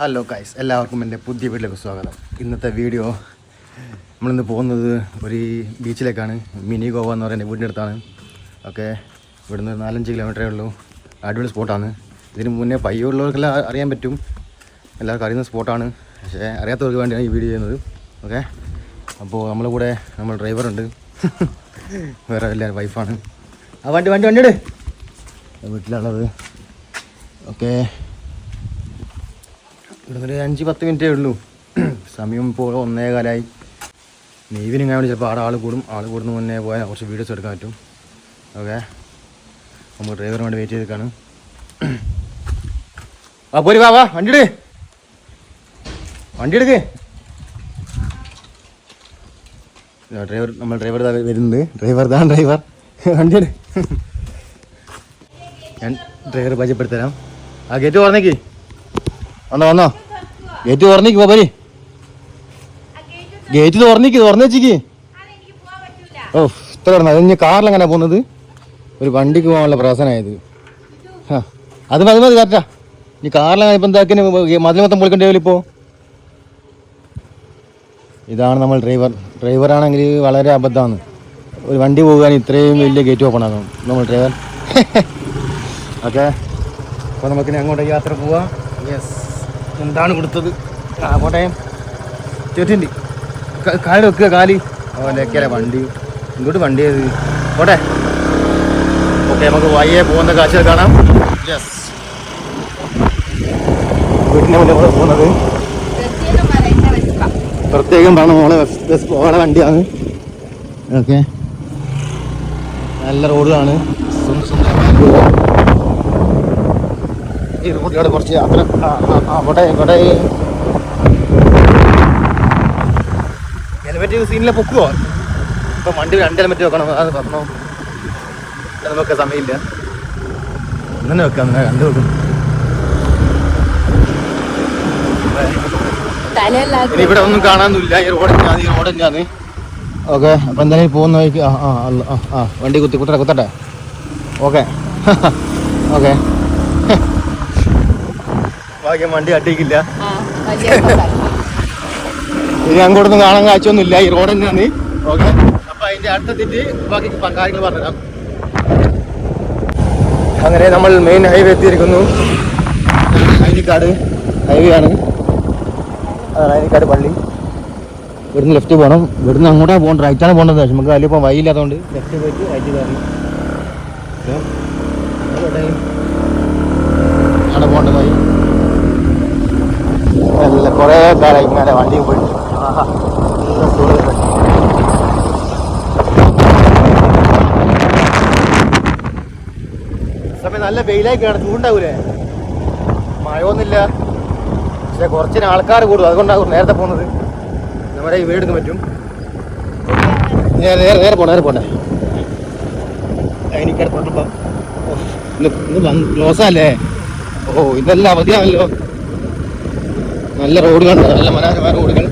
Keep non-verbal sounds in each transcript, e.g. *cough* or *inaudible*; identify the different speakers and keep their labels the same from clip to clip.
Speaker 1: Hello guys എല്ലാവർക്കും എന്റെ പുതിയ വീട്ടിലേക്ക് സ്വാഗതം. ഇന്നത്തെ വീഡിയോ നമ്മളിന്ന് പോകുന്നത് ഒരു ബീച്ചിലേക്കാണ്. മിനി ഗോവ എന്ന് പറയുന്ന വീടിന്റെ അടുത്താണ്. ഓക്കെ. ഇവിടുന്ന് നാലഞ്ച് കിലോമീറ്ററേ ഉള്ളൂ. അടിപൊളി സ്പോട്ടാണ്. ഇതിന് മുന്നേ പയ്യുള്ളവർക്കെല്ലാം അറിയാൻ പറ്റും. എല്ലാവർക്കും അറിയുന്ന സ്പോട്ടാണ്. പക്ഷേ അറിയാത്തവർക്ക് വേണ്ടിയാണ് ഈ വീഡിയോ ചെയ്യുന്നത്. ഓക്കെ. അപ്പോൾ നമ്മളെ കൂടെ നമ്മൾ ഡ്രൈവറുണ്ട്. *laughs* വേറെ എല്ലാവരും വൈഫാണ്. ആ വണ്ടി വണ്ടി വണ്ടി ഇട്. വീട്ടിലുള്ളത്. ഓക്കെ. ഇവിടുന്ന് ഒരു അഞ്ച് പത്ത് മിനിറ്റേ ഉള്ളൂ. സമയം ഇപ്പോൾ ഒന്നേ കാലായി. ഈവനിങ് ആയതുകൊണ്ട് ചിലപ്പോൾ ആടെ ആൾ കൂടും. ആൾ കൂടുന്ന മുന്നേ പോയാൽ കുറച്ച് വീഡിയോസ് എടുക്കാൻ പറ്റും. ഓക്കെ. നമ്മൾ ഡ്രൈവറിന് വേണ്ടി വെയിറ്റ് ചെയ്തേക്കാണ് ആ പോരി വാ വാ വണ്ടി എടുക്ക് വണ്ടി എടുക്ക്. ഡ്രൈവർ നമ്മൾ ഡ്രൈവർ ഇതാ വരുന്നുണ്ട്. ഡ്രൈവർ താൻ ഡ്രൈവർ. വണ്ടി എടു ഞാൻ ഡ്രൈവർ പരിചയപ്പെടുത്തരാം ആ ഗേറ്റ് തുറന്നേക്ക്. വന്നോ വന്നോ. ഗേറ്റ് തുറന്നിക്ക് പോരി ഗേറ്റ് തുറന്നിക്ക് തുറന്നു വെച്ചിക്ക് ഓ ഇത്ര അത് ഇനി കാറിലെങ്ങനെ പോകുന്നത്? ഒരു വണ്ടിക്ക് പോകാനുള്ള പ്രയാസനായത് ആ അത് മതി മതി കറക്റ്റാ ഇനി കാറിലെങ്ങനെ ഇപ്പം എന്താക്കിന് മതിൽ മൊത്തം പൊളിക്കേണ്ടി ഇപ്പോൾ ഇതാണ് നമ്മൾ ഡ്രൈവർ. ഡ്രൈവറാണെങ്കിൽ വളരെ അബദ്ധമാണ്. ഒരു വണ്ടി പോകാൻ ഇത്രയും വലിയ ഗേറ്റ് ഓപ്പൺ ആകും നമ്മൾ ഡ്രൈവർ. *laughs* ഓക്കെ. അപ്പോൾ നമുക്കിനി അങ്ങോട്ട് യാത്ര പോവാം. യെസ് എന്താണ് കൊടുത്തത്? ആ പോട്ടെ. ചേട്ടിന്റെ കാൽ വെക്കുക കാലി. ഓലൊക്കെ വണ്ടി. ഇങ്ങോട്ട് വണ്ടി ഏത്? പോട്ടെ. ഓക്കെ നമുക്ക് വയ്യെ പോകുന്ന കാശ് കാണാം. യെസ് വീട്ടിന്റെ മുന്നേ കൂടെ പോകുന്നത്. പ്രത്യേകം പറഞ്ഞ മോളെ. മോളെ വണ്ടിയാണ്. ഓക്കെ. നല്ല റോഡാണ് ഈ റോഡിലൂടെ കുറച്ച് യാത്ര അവിടെ ഇവിടെ ഹെൽമെറ്റ് സീനിലെ പൊക്കുവോ? ഇപ്പൊ വണ്ടി രണ്ട് ഹെൽമെറ്റ് വെക്കണം അത് പറഞ്ഞോ. നമുക്ക് സമയമില്ല. അങ്ങനെ വെക്കാം അങ്ങനെ രണ്ട് വെക്കും. ഇനി ഇവിടെ ഒന്നും കാണാനൊന്നുമില്ല. ഈ റോഡ് ഞാൻ ഈ റോഡ് തന്നെയാണ് ഓക്കെ അപ്പം എന്തായാലും പോകുന്ന വഴിക്ക് ആ ആ ആ ആ വണ്ടി കുത്തി കുത്തട്ടെ കുത്തട്ടെ. ഓക്കെ. *laughs* ഓക്കെ. ഭാഗ്യം വണ്ടി അട്ടിക്കില്ല ഇനി അങ്ങോട്ടൊന്നും കാണാൻ കാഴ്ചയൊന്നുമില്ല. ഈ റോഡ് തന്നെയാണ്. ഓക്കെ അപ്പൊ അതിന്റെ അടുത്തെത്തിട്ട് ബാക്കി കാര്യങ്ങൾ പറഞ്ഞുതരാം. അങ്ങനെ നമ്മൾ മെയിൻ ഹൈവേ എത്തിയിരിക്കുന്നു. അയനിക്കാട് ഹൈവേ ആണ്. അതാണ് അയനിക്കാട് പള്ളി. ഇവിടുന്ന് ലെഫ്റ്റ് പോകണം ഇവിടുന്ന് അങ്ങോട്ടാണ് പോകേണ്ടത്. റൈറ്റാണ് പോകേണ്ടത്. നമുക്ക് അതിലിപ്പോൾ വഴിയില്ലാത്തതുകൊണ്ട് ലെഫ്റ്റ് പോയിട്ട് റൈറ്റ് കയറി ഓക്കെ അവിടെ അവിടെ പോകേണ്ട വഴി അല്ല കുറേ കാലം ഇങ്ങനെ വണ്ടിയും പോയിട്ട് ആഹാ. നല്ല സുഖം. സമയം നല്ല വെയിലായി കാണും ചൂണ്ടാവൂലേ? മഴയൊന്നുമില്ല. പക്ഷെ കുറച്ചിന് ആൾക്കാർ കൂടും അതുകൊണ്ടാകും നേരത്തെ പോകുന്നത്. നമ്മുടെ ഈ വീടിന് പറ്റും. നേരെ നേരെ പോണേ നേരെ പോണേ ഓ, ഇന്ന് ഇന്ന് ഓ ഇതെല്ലാം അവധിയാണല്ലോ നല്ല റോഡുകൾ നല്ല മനോഹരമായ റോഡുകൾ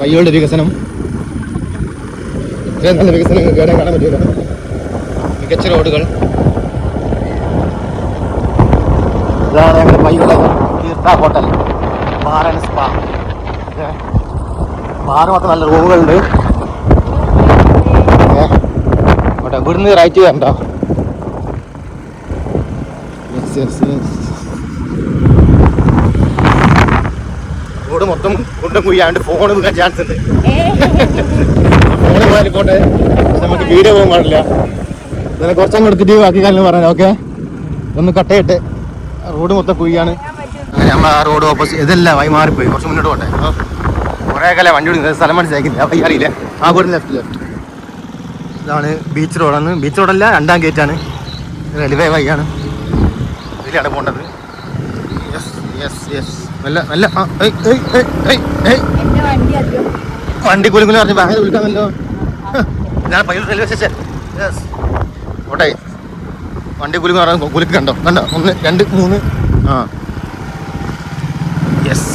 Speaker 1: പയ്യോളുടെ വികസനം. ഇത്രയും നല്ല വികസനം കാണാൻ പറ്റില്ല മികച്ച റോഡുകൾ. ഇതാണ് ഞങ്ങൾ Payyoli Theertha hotel bar and spa bar മാത്രം നല്ല റൂമുകളുണ്ട് ഏ, അവിടെ ഇവിടുന്ന് റൈറ്റ് ചെയ്യണ്ടോ യെസ് യെസ് യെസ് റോഡ് മൊത്തം കൊണ്ടും കുയ്യാണ്ട് ഫോൺ ചാൻസ് ഉണ്ട്. ഫോൺ പോയാലും നമുക്ക് വീഡിയോ പോകാൻ പാടില്ല. കുറച്ചും കുറച്ചങ്ങ് എടുത്തിട്ട് ബാക്കി കാര്യങ്ങൾ പറയാം ഓക്കെ ഒന്ന് കട്ടയിട്ട് റോഡ് മൊത്തം കുഴിയാണ് നമ്മൾ ആ റോഡ് ഓപ്പോസിറ്റ് ഇതല്ല വൈ മാറിപ്പോയി. കുറച്ച് മുന്നോട്ട് പോട്ടെ. കുറേ കാലം വണ്ടി വിടുന്നത് സ്ഥലം മനസ്സിലാക്കില്ല അറിയില്ല. ആ കൂടെ ലെഫ്റ്റ് ലെഫ്റ്റ് ഇതാണ് ബീച്ച് റോഡാണ് ബീച്ച് റോഡല്ല രണ്ടാം ഗേറ്റാണ് റെയിൽവേ വൈകാണ് ഇതിലാണ് പോകേണ്ടത് യെസ് യെസ് യെസ് നല്ല നല്ല. വണ്ടി കുലുക്കുല പറഞ്ഞു ബാങ്ക് വിളിക്കാമല്ലോ. ഞാൻ പയ്യൂർ റെയിൽവേ സ്റ്റേഷൻ യെസ് വണ്ടി കുലുക്ക് പറയാൻ കുലുക്ക് കണ്ടോ? കണ്ടോ? ഒന്ന് രണ്ട് മൂന്ന്. ആ. യെസ്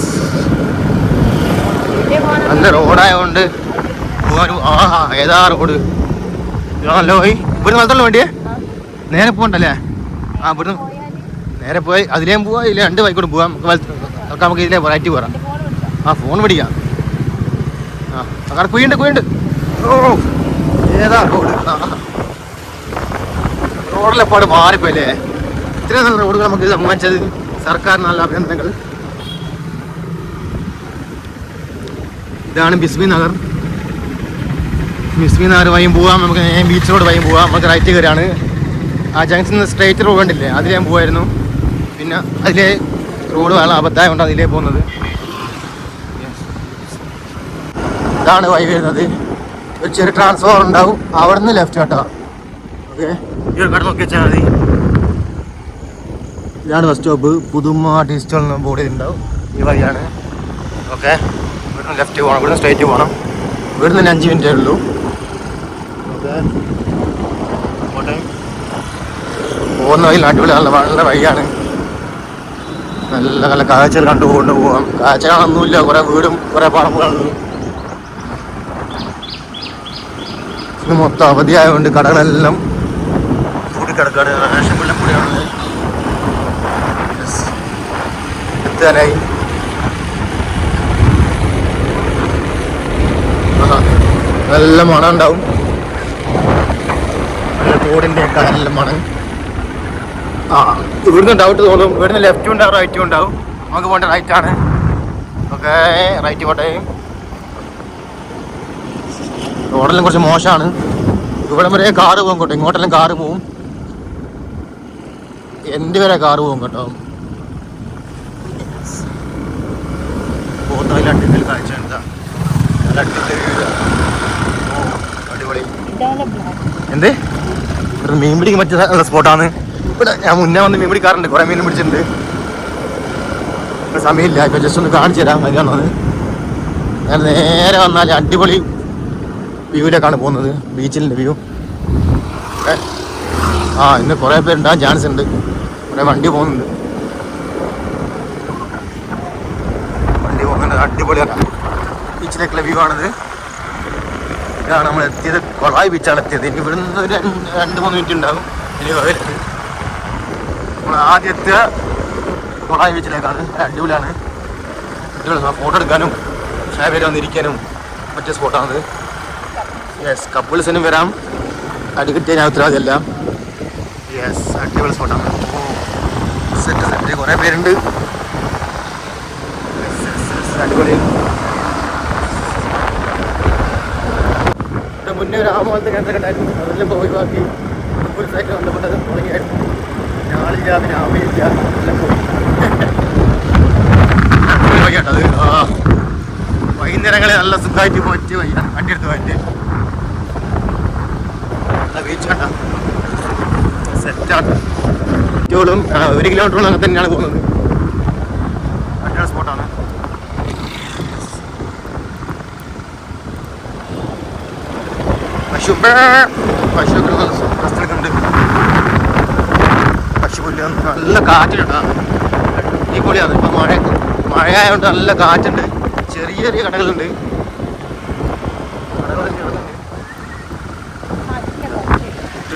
Speaker 1: നല്ല റോഡായതുകൊണ്ട് ആഹാ ഏതാ റോഡ്? ഇതാണല്ലോ പോയി ഇവിടുന്ന് വളർത്തുള്ള വണ്ടിയെ? നേരെ പോകണ്ടല്ലേ ആ ഇവിടുന്ന് നേരെ പോയി അതിലേം പോവാ ഇല്ല രണ്ട് ബൈക്കോട് പോവാം. നമുക്ക് നമുക്ക് ഇതിലേ ഇതിലെ റൈറ്റ് പോരാം. ആ ഫോൺ പിടിക്കാം. ആ അങ്ങനെ കുയുണ്ട് കുയുണ്ട് ഓ ഏതാ റോഡ്? റോഡിലെപ്പാട് മാറിപ്പോയില്ലേ? ഇത്രയും നല്ല റോഡുകൾ നമുക്ക് സമ്മാനിച്ചത് സർക്കാർ നല്ല അഭിനന്ദനങ്ങൾ. ഇതാണ് ബിസ്മി നഗർ. ബിസ്മി നഗർ വഴിയും പോവാം നമുക്ക് ബീച്ച് റോഡ് വഴിയും പോവാം. നമുക്ക് റൈറ്റ് കയറാണ്. ആ ജംഗ്ഷനിൽ സ്ട്രേറ്റ് റോഡ് കണ്ടില്ലേ? അതിൽ ഞാൻ പോവായിരുന്നു. പിന്നെ അതിലെ റോഡ് വളരെ അബദ്ധമായ കൊണ്ട് അതിലേ പോകുന്നത്. ഇതാണ് വഴി വരുന്നത്. ഒരു ചെറിയ ട്രാൻസ്ഫോർ ഉണ്ടാവും. അവിടെ നിന്ന് ലെഫ്റ്റ് കേട്ടോ. ഓക്കെ നോക്കി വെച്ചാൽ മതി. ഇതാണ് ബസ് സ്റ്റോപ്പ് പുതുമ ഡിജിറ്റൽ ബോർഡ് ഉണ്ടാവും ഈ വഴിയാണ്. ഓക്കെ ഇവിടുന്ന് ലെഫ്റ്റ് പോകണം ഇവിടുന്ന് സ്ട്രൈറ്റ് പോകണം ഇവിടുന്ന് തന്നെ അഞ്ച് മിനിറ്റേ ഉള്ളൂ. ഓക്കെ പോകുന്ന വഴി അടിപൊളി നല്ല നല്ല വഴിയാണ്. നല്ല നല്ല കാഴ്ചകൾ കണ്ടു കൊണ്ട് പോവാം. കാഴ്ച കാണൊന്നുമില്ല കുറെ വീടും കുറെ പറമ്പുകളും. മൊത്തം അവധിയായതുകൊണ്ട് കടകളെല്ലാം കൂടിക്കിടക്കാണ് റേഷൻ വെള്ളം കൂടിയാണ്. എത്താനായി. നല്ല മണം ഉണ്ടാവും. തോടിന്റെ ഒക്കെ നല്ല മണം. ആ ഇവിടുന്ന് ഡൗട്ട് തോന്നും ഇവിടുന്ന് ലെഫ്റ്റും ഉണ്ടാവും റൈറ്റും ഉണ്ടാവും. നമുക്ക് പോകേണ്ട റൈറ്റ് ആണ്. ഓക്കെ റൈറ്റ് പോട്ടെ. റോഡെല്ലാം കുറച്ച് മോശമാണ്. ഇവിടെ വരെ കാറ് പോകും ഇങ്ങോട്ടെല്ലാം കാറ് പോവും എന്റെ വരെ കാറ് പോകും കേട്ടോ. അടിപൊളി കാഴ്ച എന്താ നല്ല അടിപൊളി view ആ. ഓ, അടിപൊളി. എന്ത്? ഇവിടെ മീൻ പിടിക്കാൻ പറ്റിയ സ്പോട്ടാണ്. ഇവിടെ ഞാൻ മുന്നേ വന്ന് മീൻ പിടിക്കാറുണ്ട്. കുറെ മീൻ പിടിച്ചിട്ടുണ്ട്. സമയമില്ല. ഇപ്പൊ ജസ്റ്റ് ഒന്ന് കാണിച്ചു തരാം. അതിനാണത് ഞാൻ നേരെ വന്നാൽ അടിപൊളി വ്യൂവിലേക്കാണ് പോകുന്നത്. ബീച്ചിലിന്റെ വ്യൂ ആ ഇന്ന് കുറേ പേരുണ്ടാകാൻ ചാൻസ് ഉണ്ട്. കുറേ വണ്ടി പോകുന്നുണ്ട്. വണ്ടി പോകുന്നുണ്ട്. അടിപൊളിയാണ് ബീച്ചിലേക്കുള്ള വ്യൂ ആണിത്. ഇതാണ് നമ്മൾ എത്തിയത്. കൊളായി ബീച്ചാണ് എത്തിയത്. ഇനി ഇവിടെ നിന്ന് ഒരു രണ്ട് മൂന്ന് മിനിറ്റ് ഉണ്ടാകും ഇനി വരരുത്. നമ്മൾ ആദ്യം എത്തിയ കൊളായി ബീച്ചിലേക്കാണ് അടിപൊളിയാണ്. അടിപൊളി. ഫോട്ടോ എടുക്കാനും ഷായ പേര് വന്നിരിക്കാനും പറ്റിയ സ്പോട്ടാണത് യെസ് കപ്പിൾസിനും വരാം. അടിക്കിട്ടിയ ഞാൻ യെസ് അടിപൊളി സ്പോട്ടാണ് സെറ്റ് സെറ്റ് കുറേ പേരുണ്ട്. അടിപൊളി. മുന്നേ ഒരു ആമോളത്തെ കേന്ദ്രം ഉണ്ടായിരുന്നു അതെല്ലാം പോയി ബാക്കി. ഒരു സൈറ്റ് ബന്ധപ്പെട്ടത് തുടങ്ങിയായിരുന്നു ഞാളില്ല പിന്നെ ആമയില്ല എല്ലാം പോയി. വൈകുന്നേരങ്ങളിൽ നല്ല സുഖമായിട്ട് പോയിട്ട് വയ്യ വണ്ടി എടുത്ത് പോയിട്ട് നല്ല ബീച്ച് കണ്ട സെറ്റാണ് ചുറ്റുകളും ഒരു കിലോമീറ്ററോളം അങ്ങനെ തന്നെയാണ് പോകുന്നത്. അടിപൊളി സ്പോട്ടാണ് പശു പശുക്കൾ റെസ്റ്റൊക്കെ പശുപുല്ല് നല്ല കാറ്റുണ്ട്. അടിപൊളിയാണ്. ഇപ്പം മഴ മഴയായതുകൊണ്ട് നല്ല കാറ്റുണ്ട്. ചെറിയ ചെറിയ കടകളുണ്ട്. കടകളൊക്കെ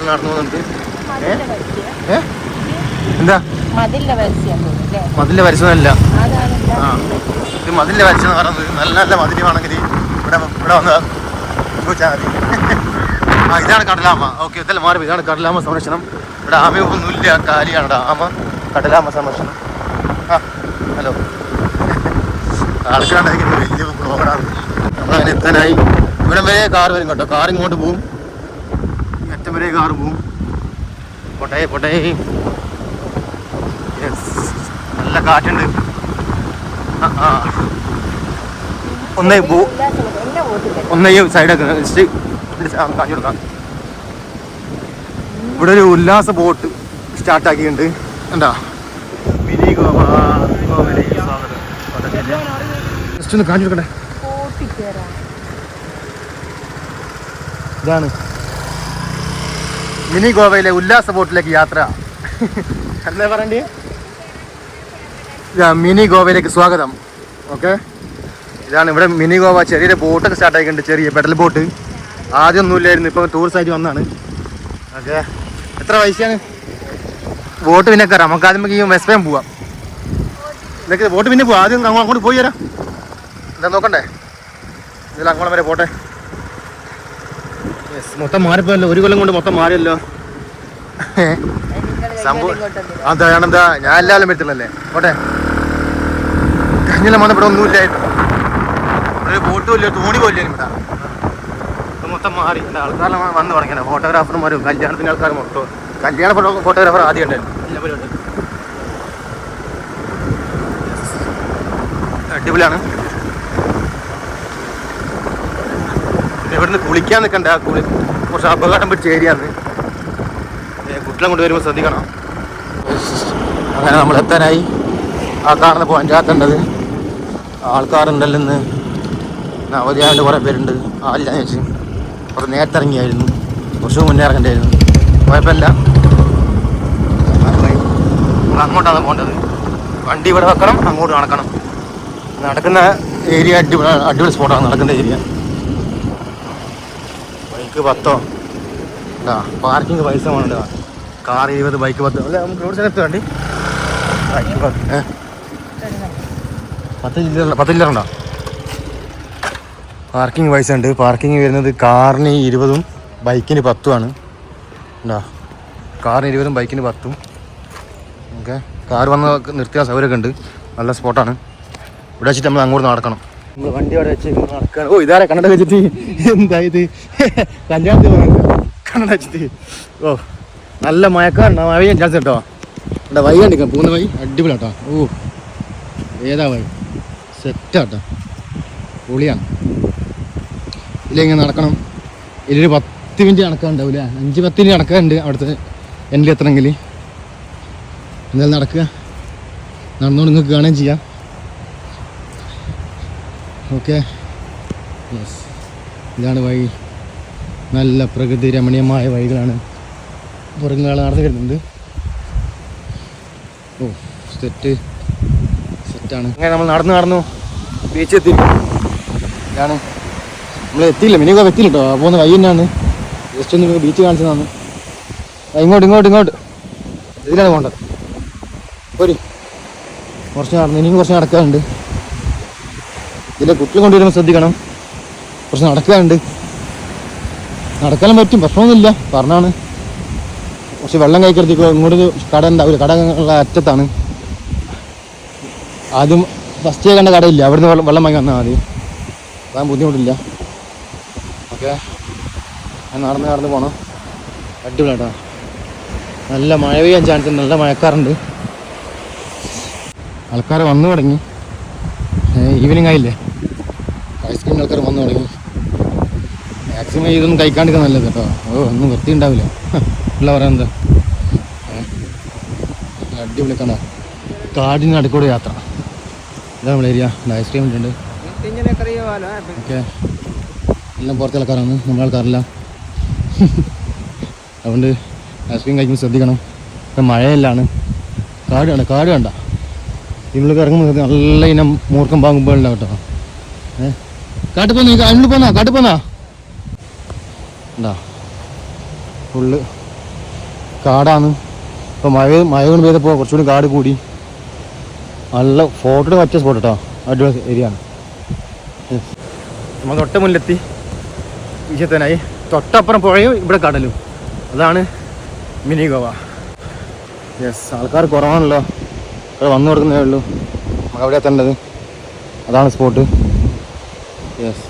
Speaker 1: നടന്നു പോകുന്നുണ്ട്. ഏ?
Speaker 2: മതിലിന്റെ പരസ്യം തോന്നുന്നു
Speaker 1: മതിലിന്റെ പരിസരമല്ല ആ. ഇത് മതിലിന്റെ പരസ്യം എന്ന് പറയുന്നത് നല്ല നല്ല മതിലുമാണെങ്കിൽ ഇവിടെ ഇവിടെ വന്ന് ചോദിച്ചാൽ മതി. ആ ഇതാണ് കടലാമ ഓക്കെ ഇതെല്ലാം മാറി. ഇതാണ് കടലാമ സംരക്ഷണം. ഇവിടെ ആമയൊന്നുമില്ല. കാലിയാണ് ആമ. കടലാമ സംരക്ഷണം. ആ ഹലോ. ആൾക്കാണെങ്കിൽ വലിയ പ്രോഗ്രാം നമ്മളങ്ങനെ എത്താനായി. ഇവിടെ വരെ കാർ വരും കേട്ടോ. കാർ ഇങ്ങോട്ട് പോവും. അറ്റം വരെ കാർ പോവും. പൊട്ടേ പൊട്ടേ. നല്ല കാറ്റുണ്ട്. ഒന്നേ പോ ഒന്നേ സൈഡൊക്കെ ജസ്റ്റ് കാണിച്ചു കൊടുക്കാം. ഇവിടെ ഒരു ഉല്ലാസ ബോട്ട് സ്റ്റാർട്ട് ആക്കിയിട്ടുണ്ട്. എന്താ മിനി ഗോവ ജസ്റ്റ് ഒന്ന് കാഞ്ഞു കൊടുക്കട്ടെ. ഇതാണ്. മിനി ഗോവയിലെ ഉല്ലാസ ബോട്ടിലേക്ക് യാത്ര. എന്താ പറയണ്ടേ? മിനി ഗോവയിലേക്ക് സ്വാഗതം. ഓക്കെ? ഇതാണ് ഇവിടെ മിനി ഗോവ ചെറിയൊരു ബോട്ടൊക്കെ സ്റ്റാർട്ട് ആയിട്ടുണ്ട് ചെറിയ പെഡൽ ബോട്ട്. ആദ്യം ഒന്നുമില്ലായിരുന്നു ഇപ്പം ടൂറിസ്റ്റ് ആയിട്ട് വന്നാണ്. ഓക്കെ? എത്ര വയസ്സാണ് ബോട്ട് പിന്നെ കയറാം നമുക്ക് ആദ്യം ഈ വെസ്പയം പോവാം. ഇതൊക്കെ ബോട്ട് പിന്നെ പോവാം ആദ്യം അങ്ങോട്ട് പോയി തരാം എന്താ നോക്കണ്ടേ? ഇതിൽ അങ്ങോളം വരെ പോട്ടെ. യെസ് മൊത്തം മാറിപ്പോയല്ലോ ഒരു കൊല്ലം കൊണ്ട് മൊത്തം മാറിയല്ലോ. സംഭവം അതാണെന്താ ഞാൻ എല്ലാവരും വരത്തില്ലല്ലേ പോട്ടെ. കഴിഞ്ഞ വന്ന ഇവിടെ ഒന്നുമില്ലായിരുന്നു ഒരു ബോട്ടും ഇല്ല തോണി പോലും ഇവിടെ. മൊത്തം മാറി. ആൾക്കാരെല്ലാം വന്ന് ഫോട്ടോഗ്രാഫറും ഫോട്ടോഗ്രാഫർമാരും കല്യാണത്തിന് ആൾക്കാർ മൊത്തം കല്യാണ ഫോട്ടോ ഫോട്ടോഗ്രാഫർ ആദ്യം ഉണ്ടായിരുന്നു അടിപൊളിയാണ്. ഇവിടുന്ന് കുളിക്കാൻ നിൽക്കണ്ട ആ കുളി കുറച്ച് അപകടം പിടിച്ച ഏരിയാന്ന് കുട്ടികളെ കൊണ്ട് വരുമ്പോൾ ശ്രദ്ധിക്കണം. അങ്ങനെ നമ്മൾ എത്താനായി ആ കാണുന്ന പോകാൻ ആൾക്കാരുണ്ടല്ലോ ഇന്ന് അവധിയായിട്ട് കുറേ പേരുണ്ട്. ആളില്ല വെച്ച് കുറച്ച് നേരത്തെ ഇറങ്ങിയായിരുന്നു കുറച്ച് മുന്നേ ഇറങ്ങണ്ടായിരുന്നു. കുഴപ്പമില്ല. അങ്ങോട്ടാണ് പോകേണ്ടത്. വണ്ടി ഇവിടെ വെക്കണം അങ്ങോട്ട് നടക്കണം. നടക്കുന്ന ഏരിയ അടിപൊളി അടിപൊളി സ്പോട്ടാണ് നടക്കുന്ന ഏരിയ. ബൈക്ക് പത്തോ? എന്താ പാർക്കിംഗ് പൈസ വേണ്ട കാർ ഇരുപത് ബൈക്ക് പത്തോ. അല്ല നമുക്ക് റോഡ് സൈഡ് വേണ്ടി. ബൈക്ക് പത്ത് പത്ത് ലിറ്റർ പത്ത് ലിറ്റർ ഉണ്ടോ? പാർക്കിംഗ് പൈസ ഉണ്ട്. പാർക്കിംഗ് വരുന്നത് കാറിന് ഇരുപതും ബൈക്കിന് പത്തുമാണ് ഉണ്ടോ? കാറിന് ഇരുപതും ബൈക്കിന് പത്തും. ഓക്കെ കാർ വന്ന് നിർത്തിയ സൗകര്യമൊക്കെ ഉണ്ട്. നല്ല സ്പോട്ടാണ് ഇവിടെ വെച്ചിട്ട് നമ്മൾ അങ്ങോട്ട് നടക്കണം. നമ്മൾ വണ്ടി അവിടെ വെച്ച് ഇങ്ങോട്ട് നടക്കണം. ഓ ഇതാരെ? കണ്ണട വെച്ചിട്ട്? എന്താ ഇത്? കല്യാണത്തിന് പോകുന്നത് കണ്ണട വെച്ചിട്ട്. ഓ നല്ല മയക്കാറുണ്ട്? മഴ ചാൻസ് കേട്ടോ ഇവിടെ വൈ കണ്ടിക്കാം പോകുന്ന വൈ അടിപൊളി കേട്ടോ ഓ ഏതാ വൈ സെറ്റാട്ടോ. പൊളിയാണ്. ഇതിലിങ്ങനെ നടക്കണം. ഇതിലൊരു പത്ത് മിനിറ്റ് നടക്കാനുണ്ടാവില്ല അഞ്ച് പത്ത് മിനിറ്റ് നടക്കാറുണ്ട് അവിടുത്തെ എന്റെ എത്തണമെങ്കിൽ എന്തായാലും നടക്കുക. നടന്നുകൊണ്ട് നിങ്ങൾക്ക് കാണുകയും ചെയ്യാം. ഓക്കെ. യെസ് ഇതാണ് വഴി. നല്ല പ്രകൃതി രമണീയമായ വഴികളാണ് പുറങ്ങാൾ നടന്നു വരുന്നുണ്ട് ഓ സെറ്റ്. സെറ്റാണ് അങ്ങനെ നമ്മൾ നടന്നു നടന്നു? ബീച്ച് എത്തി. ഇതാണ്. നമ്മൾ എത്തിയില്ല. മിനിയൊക്കെ എത്തിയില്ല കേട്ടോ പോകുന്ന കൈ തന്നെയാണ്. ജസ്റ്റ് ഒന്ന് ബീച്ച് കാണിച്ചു തന്നു ഇങ്ങോട്ട് ഇങ്ങോട്ട് ഇങ്ങോട്ട്. ഇതിലാണ് പോകേണ്ടത്. ഒരു കുറച്ച് നടന്നു. ഇനിയും കുറച്ച് നടക്കാറുണ്ട് ഇതിലെ കുട്ടികൾ കൊണ്ടുവരുമ്പോൾ ശ്രദ്ധിക്കണം. കുറച്ച് നടക്കാറുണ്ട് നടക്കാനും പറ്റും. പ്രശ്നമൊന്നുമില്ല. പറഞ്ഞാണ്. കുറച്ച് വെള്ളം കഴിക്കരുത് ഇങ്ങോട്ട് കട ഉണ്ടാവില്ല. കട അറ്റത്താണ്. ആദ്യം ഫസ്റ്റ് കണ്ട കടയില്ല. അവിടുന്ന് വെള്ളം വെള്ളം വാങ്ങി വന്നാൽ മതി. അതാ ബുദ്ധിമുട്ടില്ല. ഓക്കെ. ഞാൻ നടന്ന് നടന്ന് പോകണം അടിപൊളിയാട്ടോ. നല്ല മഴ പെയ്യാൻ ചാൻസ് നല്ല മഴക്കാറുണ്ട്. ആൾക്കാർ വന്നു തുടങ്ങി. ഈവനിങ് ആയില്ലേ? ഐസ്ക്രീം ആൾക്കാർ വന്നു തുടങ്ങി. മാക്സിമം ഇതൊന്നും കഴിക്കാണ്ടിരിക്കാൻ നല്ലത് കേട്ടോ. ഓ ഒന്നും വൃത്തി ഉണ്ടാവില്ല ഉള്ള പറയാൻ എന്താ? അടിപൊളി കാടിന് അടുക്കൂടെ യാത്ര. ഇതാണ് നമ്മുടെ ഏരിയ ഐസ്ക്രീം ഉണ്ട് ഓക്കെ. എല്ലാം പുറത്തെ ആൾക്കാരാണ്. നമ്മളെ ആൾക്കാരല്ല. *laughs* അതുകൊണ്ട് ഐസ്ക്രീം കഴിക്കുമ്പോൾ ശ്രദ്ധിക്കണം. ഇപ്പം മഴയെല്ലാണ്. കാട് വേണ്ട കാട് വേണ്ട ഇതിനുള്ളിൽ ഇറങ്ങുമ്പോൾ നല്ല ഇനം മൂർക്കം പാകുമ്പോഴുണ്ടാവും കേട്ടോ. ഏഹ് കാട്ടിൽ പോന്നാ അതിനുള്ളിൽ പോന്നാ? കാട്ടിൽ പോന്നാ? ഉണ്ടാ ഫുള്ള് കാടാണ്. ഇപ്പോൾ മഴ മഴ കൊണ്ട് പെയ്തപ്പോൾ കുറച്ചുകൂടി കാട് കൂടി. നല്ല ഫോട്ടോ പറ്റിയ സ്പോട്ട് കേട്ടോ അടിപൊളി ഏരിയ ആണ്. നമ്മൾ തൊട്ട മുന്നിലെത്തി. വിശത്തനായി തൊട്ടപ്പുറം പുഴയും ഇവിടെ കടലും. അതാണ് മിനി ഗോവ. യെസ് ആൾക്കാർ കുറവാണല്ലോ. ഇവിടെ വന്നു കൊടുക്കുന്നേ ഉള്ളൂ. നമുക്ക് അവിടെ എത്തേണ്ടത്. അതാണ് സ്പോട്ട് യെസ്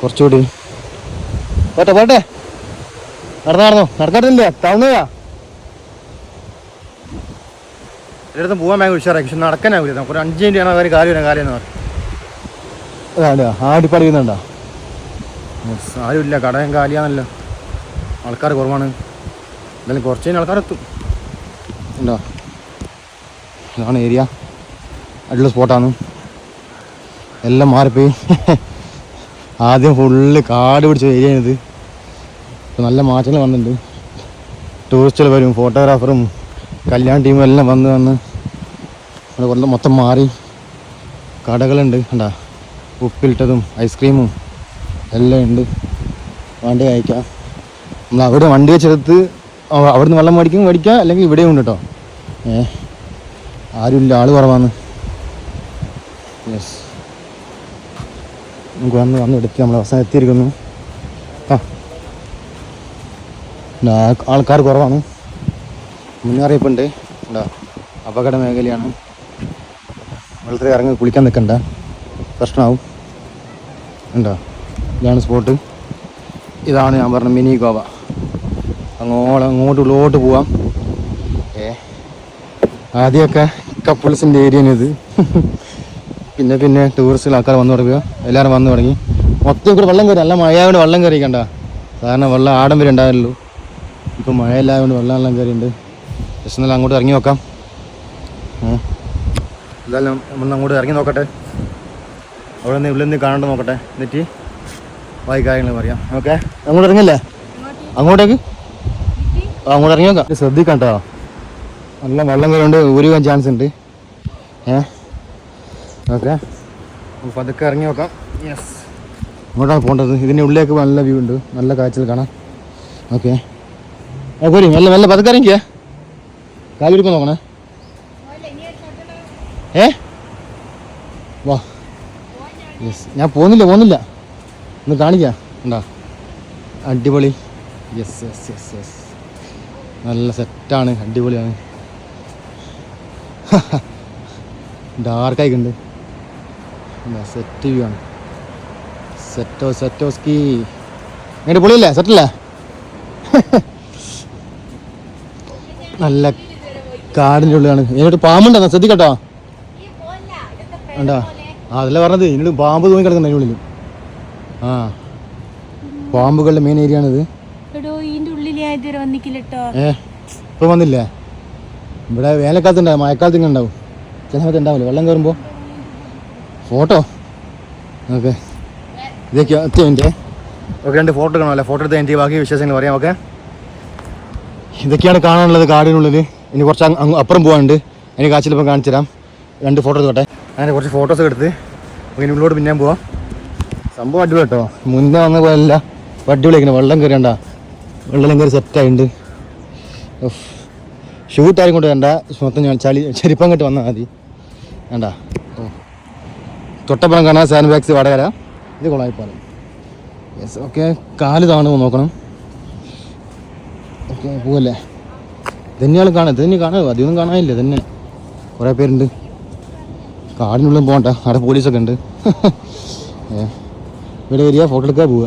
Speaker 1: കുറച്ചുകൂടി. പോട്ടെ പോട്ടെ. നടന്നാർന്നോ നടക്കാറില്ലേ തവണയാ? എല്ലായിടത്തും പോകാൻ ഭയങ്കര ഉഷാറായി. പക്ഷെ നടക്കാനാവില്ല നമുക്ക് ഒരു അഞ്ച് മിനിറ്റ് ആണ് അവർ കാര്യം കാര്യം എന്ന് പറയും അതാണ്ടോ യെസ് ആരുമില്ല കടയും കാലിയാണല്ലോ. ആൾക്കാർ കുറവാണ്. എന്തായാലും കുറച്ച് കഴിഞ്ഞ് ആൾക്കാർ എത്തും. ഉണ്ടോ? ഇതാണ് ഏരിയ അടിപൊളി സ്പോട്ടാണ് എല്ലാം മാറിപ്പോയി. ആദ്യം ഫുള്ള് കാട് പിടിച്ച ഏരിയ ഇത് ഇപ്പോൾ നല്ല മാറ്റങ്ങൾ വന്നിട്ടുണ്ട്. ടൂറിസ്റ്റുകൾ വരും ഫോട്ടോഗ്രാഫറും കല്യാണ ടീമെല്ലാം വന്ന് വന്ന് അവിടെ കൊല്ലം മൊത്തം മാറി. കടകളുണ്ട് കണ്ടാ? ഉപ്പിലിട്ടതും ഐസ്ക്രീമും എല്ലാം ഉണ്ട്. വണ്ടി കഴിക്കാം നമ്മൾ അവിടെ വണ്ടി വെച്ചെടുത്ത് അവിടുന്ന് വെള്ളം മേടിക്കും മേടിക്കാം അല്ലെങ്കിൽ ഇവിടെയും ഉണ്ട് കേട്ടോ ഏ? ആരുമില്ല ആൾ കുറവാന്ന് യെസ് നമുക്ക് വന്ന് വന്ന് എടുത്ത് നമ്മൾ അവസാനം എത്തിയിരിക്കുന്നു. ആ. ആൾക്കാർ കുറവാണ്. മുന്നറിയിപ്പുണ്ട്. എന്താ അപകട മേഖലയാണ്. വെള്ളത്തിൽ ഇറങ്ങി കുളിക്കാൻ നിൽക്കണ്ട പ്രശ്നമാവും. ഉണ്ടോ ഇതാണ് സ്പോട്ട്. ഇതാണ് ഞാൻ പറഞ്ഞ മിനി ഗോവ. അങ്ങോളം അങ്ങോട്ട് ഉള്ളോട്ട് പോവാം. ഏ ആദ്യമൊക്കെ കപ്പിൾസിന്റെ ഇത്. പിന്നെ പിന്നെ ടൂറിസ്റ്റുകൾ ആൾക്കാർ വന്നു തുടങ്ങുക. എല്ലാവരും വന്നു തുടങ്ങി. മൊത്തം ഇവിടെ വെള്ളം കയറി. അല്ല മഴ കൊണ്ട് വെള്ളം കയറിക്കണ്ട സാധാരണ വെള്ളം ആടം വരെ ഇപ്പം മഴയില്ലായതുകൊണ്ട് വെള്ളം എല്ലാം കയറിയുണ്ട് ജസ്റ്റ് എന്നാലും അങ്ങോട്ട് ഇറങ്ങി നോക്കാം. എന്തായാലും നമ്മൾ അങ്ങോട്ട് ഇറങ്ങി നോക്കട്ടെ. അവിടെ നിന്ന് ഉള്ളിൽ നിന്ന് കാണണ്ട നോക്കട്ടെ. എന്നിട്ട് ബാക്കി കാര്യങ്ങൾ പറയാം. ഓക്കെ? അങ്ങോട്ട് ഇറങ്ങില്ലേ? അങ്ങോട്ടേക്ക്? അങ്ങോട്ട് ഇറങ്ങി നോക്കാം. ശ്രദ്ധിക്കാം കേട്ടോ. നല്ല വെള്ളം കയറുകൊണ്ട് ഊരുവാൻ ചാൻസ് ഉണ്ട്. ഏ? ഓക്കെ? അപ്പോൾ അതൊക്കെ ഇറങ്ങി നോക്കാം. യെസ് അങ്ങോട്ടാണ് പോകേണ്ടത്. ഇതിന്റെ ഉള്ളിലേക്ക് നല്ല വ്യൂ ഉണ്ട്. നല്ല കാഴ്ചകൾ കാണാം. ഓക്കെ? പോരി. നല്ല നല്ല പതുക്കെ ഇറങ്ങിക്കേ. കാലിരിപ്പം നോക്കണേ. ഏ? വാ. യെസ് ഞാൻ പോകുന്നില്ല പോകുന്നില്ല. ഒന്ന് കാണിക്കാം. ഉണ്ടാ അടിപൊളി. യെസ് യെസ് യെസ് യെസ് നല്ല സെറ്റാണ് അടിപൊളിയാണ്. *laughs* ഡാർക്കായിക്കുണ്ട് സെറ്റ് വ്യൂ ആണ്. സെറ്റോ സെറ്റോ സ്കീ എങ്ങനെ പൊളിയല്ലേ സെറ്റല്ലേ *laughs* നല്ല കാടിന്റെ ഉള്ളിലാണ്. ഇതിനോട് പാമ്പുണ്ടെന്നാ? ശ്രദ്ധിക്കട്ടോ. ഉണ്ടോ ആ അതല്ല പറഞ്ഞത്. ഇതിനോട് പാമ്പ് തൂങ്ങി കിടക്കുന്ന ഉള്ളിൽ ആ. പാമ്പുകളുടെ മെയിൻ ഏരിയ ആണിത്.
Speaker 2: ഇപ്പൊ
Speaker 1: ഏ വന്നില്ലേ? ഇവിടെ വേനൽക്കാലത്ത് ഉണ്ടാവും മഴക്കാലത്ത് ഇങ്ങനെ ഉണ്ടാവും. ചില സമയത്ത് ഉണ്ടാവില്ല? വെള്ളം കയറുമ്പോൾ ഫോട്ടോ? ഓക്കെ. ഇതൊക്കെ അത്യാവശ്യം ഓക്കെ രണ്ട് ഫോട്ടോ കാണാമല്ലേ ഫോട്ടോ എടുത്ത് എനിക്ക് ബാക്കി വിശേഷങ്ങൾ പറയാം. ഓക്കെ. ഇതൊക്കെയാണ് കാണാനുള്ളത് കാടിനുള്ളിൽ ഇനി കുറച്ച് അപ്പുറം പോകാനുണ്ട് എനിക്ക് കാച്ചിലിപ്പം കാണിച്ചു തരാം. രണ്ട് ഫോട്ടോ എടുത്തോട്ടെ അങ്ങനെ കുറച്ച് ഫോട്ടോസ് എടുത്ത് ഇനി ഉള്ളോട് പിന്നെയും പോവാം. സംഭവം അടിപൊളി കേട്ടോ. മുന്നേ വന്ന പോലെയല്ല. അടിപൊളിയായിരിക്കണം വെള്ളം കയറിയണ്ട വെള്ളം കയറി സെറ്റായിട്ടുണ്ട് ഷൂട്ട് ആരും കൊണ്ട് വേണ്ട മൊത്തം ഞാൻ ചളി ചെരുപ്പം കെട്ട് വന്നാൽ മതി. വേണ്ട. തൊട്ടപ്പുറം കാണാൻ സാൻഡ് ബാഗ്സ് വടകര ഇത് കൊളായിപ്പാലം യെസ് ഓക്കെ കാൽ താണു നോക്കണം. ഓക്കെ പോവല്ലേ? തന്നെയാണ് കാണാം തന്നെ കാണാം അധികം കാണാനില്ല തന്നെ. കുറേ പേരുണ്ട്. കാടിനുള്ളിൽ പോകണ്ട അവിടെ പോലീസൊക്കെ ഉണ്ട്. *laughs* ഇവിടെ വരിക ഫോട്ടോ എടുക്കാൻ പോവുക.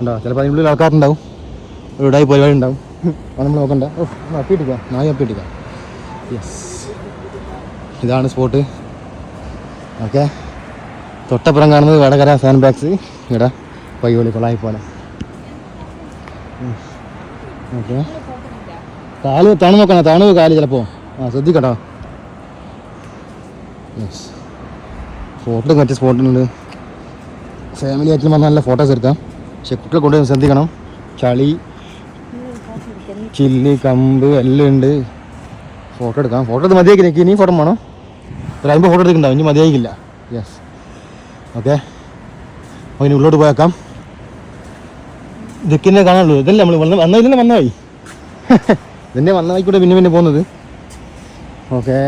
Speaker 1: ഉണ്ടോ ചിലപ്പോൾ അതിനുള്ളിൽ ആൾക്കാരുണ്ടാവും. ഇവിടെ പരിപാടി ഉണ്ടാവും. അപ്പം നമ്മൾ നോക്കണ്ട. ഓ ഒന്ന് അപ്പിയിട്ടിക്കാം നായി അപ്പിയിട്ടിക്കാം യെസ് ഇതാണ് സ്പോട്ട് ഓക്കെ. തൊട്ടപ്പുറം കാണുന്നത് വടകര സാൻഡ് ബാഗ്സ് ഇവിടെ പയ്യോളി കൊളായി പോലെ ഓക്കെ. കാൽ തണു നോക്കണേ തണു കാൽ ചിലപ്പോൾ ആ ശ്രദ്ധിക്കട്ടോ. യെസ് ഫോട്ടോ മറ്റേ സ്പോട്ടുണ്ട് ഫാമിലി ആയിട്ട് വന്നാൽ നല്ല ഫോട്ടോസ് എടുക്കാം. പക്ഷെ കുട്ടികളെ കൊണ്ടുപോയി ശ്രദ്ധിക്കണം. ചളി ചില്ലി കമ്പ് എല്ലാം ഉണ്ട്. ഫോട്ടോ എടുക്കാം. ഫോട്ടോ എടുത്ത് മതിയാക്കി എനിക്ക് ഇനി ഫോട്ടോ വേണം. അമ്പത് ഫോട്ടോ എടുക്കണ്ടാവും. ഇനി മതിയായിക്കില്ല. യെസ് ഓക്കെ അപ്പോൾ ഇനി ഉള്ളോട്ട് പോയേക്കാം. ഇതൊക്കെ തന്നെ കാണാനുള്ളൂ. ഇതല്ലേ നമ്മൾ വന്ന വന്നതിൽ വഴി? *laughs* ഇതിന്റെ വന്നതായിക്കൂടെ പിന്നെ പിന്നെ പോകുന്നത്. ഓക്കെ.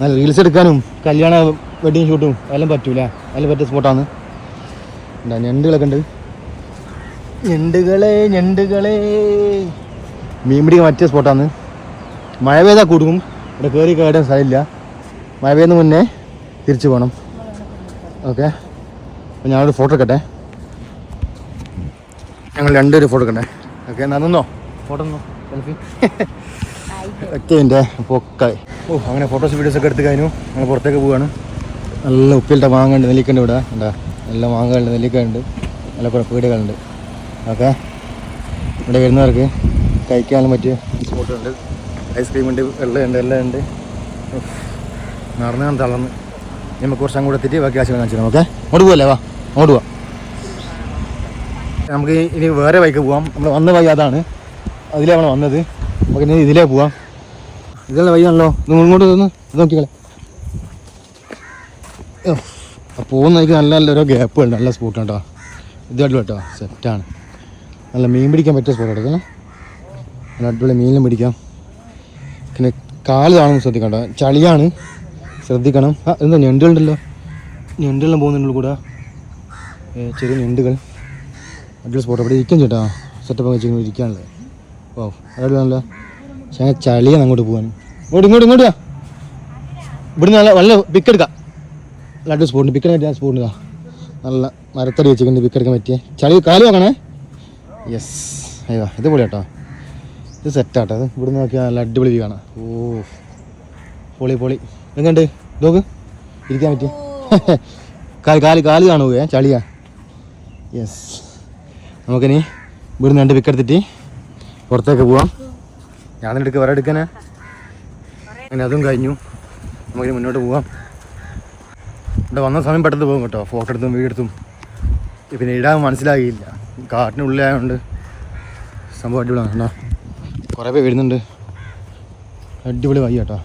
Speaker 1: നല്ല റീൽസ് എടുക്കാനും കല്യാണ വെഡിങ് ഷൂട്ടും എല്ലാം പറ്റൂല. എല്ലാം പറ്റിയ സ്പോട്ടാണ് എന്താ ഞണ്ടുകളൊക്കെ ഉണ്ട്. ഞണ്ടുകളെ ഞണ്ടുകളെ. മീൻ പിടിക്കാൻ പറ്റിയ സ്പോട്ടാണ് മഴ പെയ്താൽ കൊടുക്കും ഇവിടെ കയറി കയറാൻ സ്ഥലമില്ല. മഴ പെയ്യുന്ന മുന്നേ തിരിച്ചു പോകണം ഓക്കെ. അപ്പോൾ ഞാനൊരു ഫോട്ടോ എടുക്കട്ടെ. ഞങ്ങൾ രണ്ടുപേരും ഫോട്ടോ എടുക്കട്ടെ ഓക്കെ നിന്നോ അങ്ങനെ ഫോട്ടോസ് വീഡിയോസ് ഒക്കെ എടുത്ത് കഴിഞ്ഞു. ഞങ്ങൾ പുറത്തേക്ക് പോവുകയാണ് നല്ല ഉപ്പിലിട്ട മാങ്ങ നെല്ലിക്കണ്ട് ഇവിടെ. ഉണ്ടാ നല്ല മാങ്ങകളുണ്ട് നെല്ലിക്കുണ്ട് നല്ല കുറേ പീടികളുണ്ട്. ഓക്കെ. ഇവിടെ വരുന്നവർക്ക് കഴിക്കാനും പറ്റിയ സ്പോട്ടുണ്ട് ഐസ്ക്രീം ഉണ്ട് വെള്ളം ഉണ്ട് എല്ലാം ഉണ്ട്. നടന്നാണ് നടന്ന് തളർന്ന്. നമുക്ക് കുറച്ച് അങ്ങോട്ട് എത്തിയിട്ട് ബാക്കി ആശയം കാണിച്ചു ഓക്കെ? അങ്ങോട്ട് പോവല്ലേ? വാ അങ്ങോട്ട് പോവാം. നമുക്ക് ഇനി വേറെ ബൈക്ക് പോവാം. നമ്മൾ വന്ന വൈകാതാണ് അതിലേ നമ്മൾ വന്നത്. നമുക്ക് ഇനി ഇതിലേ പോവാം. ഇതല്ല വഴിയാണല്ലോ നിങ്ങൾ ഇങ്ങോട്ട് നിന്ന് ഇത് നോക്കിക്കളെ. പോകുന്ന എനിക്ക് നല്ല നല്ല ഓരോ ഗ്യാപ്പുണ്ട് നല്ല സ്പോട്ട് കേട്ടോ ഇത് കേട്ടോ സെറ്റാണ് നല്ല മീൻ പിടിക്കാൻ പറ്റിയ സ്പോട്ട് കേട്ടോ നല്ല അടിപൊളി മീനിലും പിടിക്കാം. പിന്നെ കാൽ കാണുമ്പോൾ ശ്രദ്ധിക്കണ്ട. ചളിയാണ്. ശ്രദ്ധിക്കണം. ആ എന്താ ഞണ്ടുകളുണ്ടല്ലോ ഞണ്ടുകളും പോകുന്നുണ്ടല്ലോ കൂടെ. ചെറിയ ഞണ്ടുകൾ. അടിപൊളി സ്പോട്ട് അവിടെ ഇരിക്കും ചേട്ടാ. സെറ്റപ്പ് വെച്ച് ഇരിക്കാനുള്ളത്. ഓ അടിപൊളിയാണല്ലോ പക്ഷേ അങ്ങനെ ചളിയാണ് അങ്ങോട്ട് പോകാൻ ഇങ്ങോട്ട് ഇങ്ങോട്ട് ഇങ്ങോട്ട്. ഇവിടുന്ന് നല്ല നല്ല പിക്ക് എടുക്കാം. നല്ല സ്പൂൺ സ്പോട്ടുണ്ട് പിക്ക് എടുക്കാൻ സ്പോട്ടുണ്ട് ഇതാ. നല്ല മരത്തടി വെച്ചിട്ടുണ്ട് പിക്ക് എടുക്കാൻ പറ്റിയ. ചളി കാൽ നോക്കണേ യെസ് അയ്യോ ഇത് പൊളി കേട്ടോ ഇത് സെറ്റാട്ടോ അത് ഇവിടുന്ന് നോക്കിയാൽ നല്ല അടിപൊളി വ്യൂ കാണാം ഓ പൊളി പൊളി. എങ്ങണ്ട് നോക്ക്. ഇരിക്കാൻ പറ്റിയ? *laughs* കാൽ കാൽ കാൽ കാണുകയെ ചളിയാ. യെസ് നമുക്കിനി ഇവിടുന്ന് രണ്ട് പിക്ക് എടുത്തിട്ട് പുറത്തേക്ക് പോവാം. ഞാൻ എടുക്കുക വേറെ എടുക്കാനാ അങ്ങനെ അതും കഴിഞ്ഞു. നമുക്ക് മുന്നോട്ട് പോവാം. ഇവിടെ വന്ന സമയം പെട്ടെന്ന് പോകും കേട്ടോ. ഫോട്ടോ എടുത്തും വീഡിയോ എടുത്തും. പിന്നെ ഇടാൻ മനസ്സിലാകിയില്ല കാട്ടിനുള്ളിലായതുകൊണ്ട് സംഭവം അടിപൊളിയാണ് കേട്ടോ. കുറേ പേര് വരുന്നുണ്ട്. അടിപൊളി വഴി കേട്ടോ.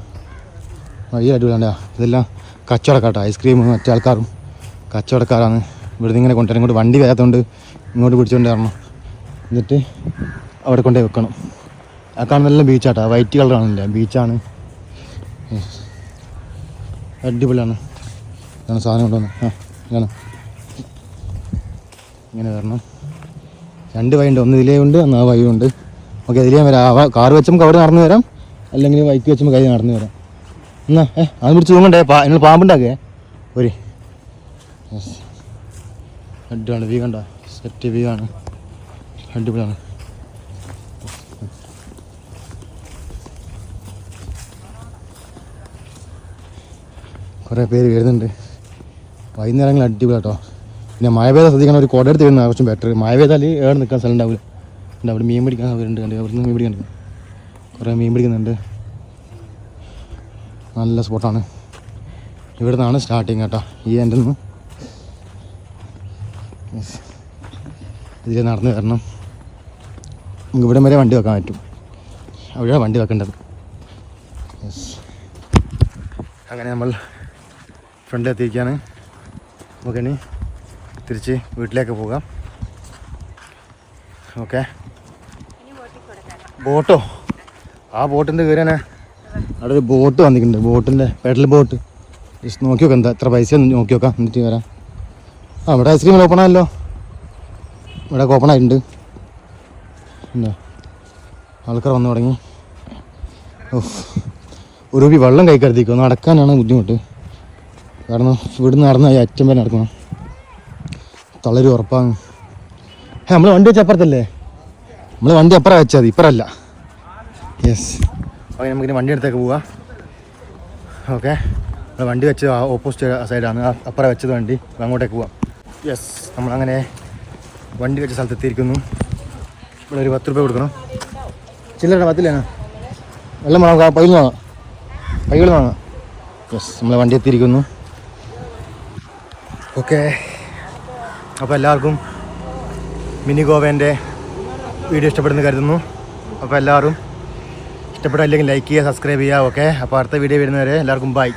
Speaker 1: വഴി അടിപൊളിയാണ് ഇതെല്ലാം കച്ചവടക്കാട്ടോ. ഐസ്ക്രീമും മറ്റേ ആൾക്കാരും കച്ചവടക്കാരാണ്. ഇവിടുന്ന് ഇങ്ങനെ കൊണ്ടുവരാൻ ഇങ്ങോട്ട് വണ്ടി വരാത്തതുകൊണ്ട് ഇങ്ങോട്ട് പിടിച്ചുകൊണ്ട് വരണം. എന്നിട്ട് അവിടെ കൊണ്ടേ വെക്കണം. ആ കാണുന്നതെല്ലാം ബീച്ചാട്ടോ വൈറ്റ് കളറാണല്ലേ ബീച്ചാണ് അടിപൊളിയാണ്. ഇതാണ് സാധനം കൊണ്ടുവന്ന്. ആ ഇതാണ്. ഇങ്ങനെ വരണം. രണ്ട് വഴിയുണ്ട് ഒന്ന് ഇതിലേ ഉണ്ട് ഒന്ന് ആ ഉണ്ട്. ഓക്കെ ഇതിലേ വരാം. കാറ് വെച്ച് നമുക്ക് അവിടെ നടന്നു വരാം. അല്ലെങ്കിൽ ബൈക്ക് വെച്ച് കൈ നടന്നു വരാം. എന്നാ ഏ അത് പിടിച്ച് തൂങ്ങണ്ടേ? പാ നിങ്ങൾ പാമ്പുണ്ടാക്കേ? ഒരു അടിപൊളി വ്യൂ കണ്ട? സെറ്റ് വീ ആണ്. അടിപൊളിയാണ്. കുറേ പേര് വരുന്നുണ്ട്. വൈകുന്നേരങ്ങൾ അടിപൊളി കേട്ടോ പിന്നെ മഴ പെയ്താൽ ശ്രദ്ധിക്കണം ഒരു കുടയെടുത്ത് വരുന്ന കുറച്ചും ബെറ്റർ മഴ പെയ്താൽ ഏറെ നിൽക്കാൻ സ്ഥലം ഉണ്ടാവില്ല. ഉണ്ട് അവിടെ മീൻ പിടിക്കാൻ വരുന്നുണ്ട് കണ്ട്. നിന്ന് മീൻ പിടിക്കാൻ കുറേ മീൻ പിടിക്കുന്നുണ്ട്. നല്ല സ്പോട്ടാണ്. ഇവിടെ നിന്നാണ് സ്റ്റാർട്ടിങ് കേട്ടോ. ഈ എന്റെ നിന്ന് ഇതിൽ നടന്ന് വരണം. നമുക്ക് ഇവിടെ വരെ വണ്ടി വെക്കാൻ പറ്റും. അവിടെയാണ് വണ്ടി വെക്കേണ്ടത്. യെസ് അങ്ങനെ നമ്മൾ ഫ്രണ്ടിലെത്തിയിരിക്കുകയാണ്. നമുക്കിനി തിരിച്ച് വീട്ടിലേക്ക് പോകാം. ഓക്കെ. ബോട്ടോ? ആ ബോട്ടിന്റെ കയറിയാണ് അവിടെ ഒരു ബോട്ട് വന്നിട്ടുണ്ട്. ബോട്ടിന്റെ പെഡൽ ബോട്ട്. ജസ്റ്റ് നോക്കി നോക്കാം എന്താ എത്ര പൈസ ഒന്ന് നോക്കി നോക്കാം എന്നിട്ട് വരാം. ആ ഇവിടെ ഐസ്ക്രീം ഓപ്പൺ ആയല്ലോ. ഇവിടെ ഓപ്പൺ ആയിട്ടുണ്ട്. എന്താ? ആൾക്കാർ വന്നു തുടങ്ങി. ഓ ഒരു വെള്ളം കൈ നടക്കാനാണ് ബുദ്ധിമുട്ട്. കാരണം ഇവിടുന്ന് നടന്ന അറ്റം വരെ നടക്കണം തളരു ഉറപ്പാണ് ഏ നമ്മൾ വണ്ടി വെച്ച അപ്പുറത്തല്ലേ നമ്മൾ വണ്ടി അപ്പുറം വെച്ചാൽ മതി ഇപ്പുറമല്ല യെസ് ഓക്കെ നമുക്കിനി വണ്ടി എടുത്തേക്ക് പോവാം ഓക്കെ നമ്മൾ വണ്ടി വെച്ച് ഓപ്പോസിറ്റ് സൈഡാണ് അപ്പുറം വെച്ചത് വണ്ടി അങ്ങോട്ടേക്ക് പോവാം യെസ് നമ്മളങ്ങനെ വണ്ടി വെച്ച സ്ഥലത്ത് എത്തിയിരിക്കുന്നു ഇവിടെ ഒരു പത്ത് രൂപ കൊടുക്കണം ചില്ലറ പത്തില്ലേനാ വെള്ളം വേണം പൈൽ വാങ്ങാം വാങ്ങാം യെസ് നമ്മൾ വണ്ടി എത്തിയിരിക്കുന്നു ഓക്കെ. അപ്പോൾ എല്ലാവർക്കും മിനി ഗോവേന്റെ വീഡിയോ ഇഷ്ടപ്പെടുന്നു കരുതുന്നു. അപ്പോൾ എല്ലാവരും ഇഷ്ടപ്പെട്ടില്ലെങ്കിൽ ലൈക്ക് ചെയ്യുക സബ്സ്ക്രൈബ് ചെയ്യുക ഓക്കെ അപ്പോൾ അടുത്ത വീഡിയോ വരുന്നവരെ എല്ലാവർക്കും ബൈ